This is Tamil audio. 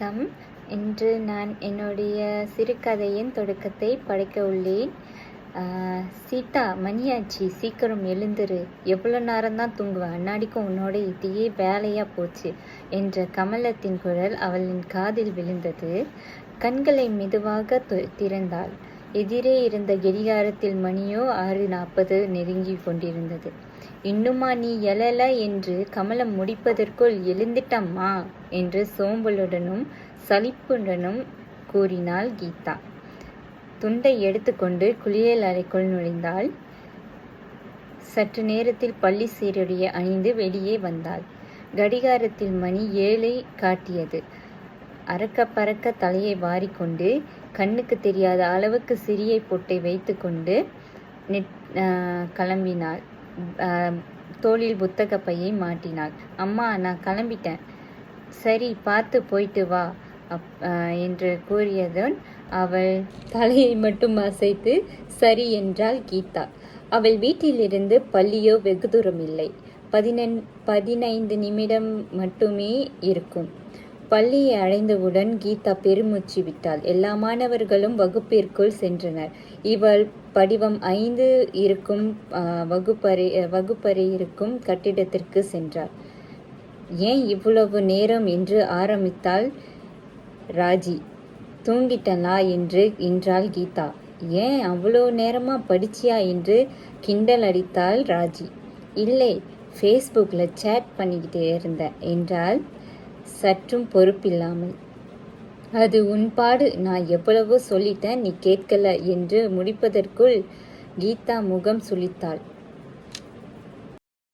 வணக்கம். இன்று நான் என்னுடைய சிறுகதையின் தொடக்கத்தை படைக்க உள்ளேன். சீதா மணியாச்சி சீக்கிரம் எழுந்துரு. எவ்வளோ நேரம்தான் தூங்குவேன் அண்ணாடிக்கும் உன்னோட இதையே வேலையாக போச்சு என்ற கமலத்தின் குரல் அவளின் காதில் விழுந்தது. கண்களை மெதுவாக தொ- திறந்தாள். எதிரே இருந்த கடிகாரத்தில் மணியோ ஆறு நாற்பது நெருங்கி கொண்டிருந்தது. இன்னுமா நீ எழல என்று கமலம் முடிப்பதற்குள் எழுந்துட்டம்மா என்று சோம்பலுடனும் சலிப்புடனும் கூறினாள் கீதா. துண்டை எடுத்துக்கொண்டு குளியல் அறைக்குள் நுழைந்தாள். சற்று நேரத்தில் பள்ளி சீருடைய அணிந்து வெளியே வந்தாள். கடிகாரத்தில் மணி ஏழை காட்டியது. அறக்க பறக்க தலையை வாரிக்கொண்டு கண்ணுக்கு தெரியாத அளவுக்கு சிறிய பொட்டை வைத்துக்கொண்டு நெட் கிளம்பினாள். தோளில் புத்தக பையை மாட்டினாள். அம்மா நான் கிளம்பிட்டேன். சரி பார்த்து போயிட்டு வா அப் என்று கூறியதும் அவள் தலையை மட்டும் அசைத்து சரி என்றாள் கீதா. அவள் வீட்டிலிருந்து பள்ளியோ வெகு தூரம் இல்லை பதினெண் பதினைந்து நிமிடம் மட்டுமே இருக்கும். பள்ளியை அடைந்தவுடன் கீதா பெருமூச்சு விட்டாள். எல்லா மாணவர்களும் வகுப்பிற்குள் சென்றனர். இவள் படிவம் ஐந்து இருக்கும் வகுப்பறை வகுப்பறை இருக்கும் கட்டிடத்திற்கு சென்றாள். ஏன் இவ்வளவு நேரம் என்று ஆரம்பித்தாள் ராஜி. தூங்கிட்டனா என்று என்றாள் கீதா. ஏன் அவ்வளோ நேரமா படிச்சியா என்று கிண்டல் அடித்தாள் ராஜி. இல்லை ஃபேஸ்புக்கில் சேட் பண்ணிக்கிட்டே இருந்தேன் என்றால் சற்றும் பொறுப்பில்லாமல். அது உன்பாடு நான் எவ்வளவோ சொல்லிட்டேன். நீ கேட்கல என்று முடிப்பதற்குள் கீதா முகம் சுளித்தாள்.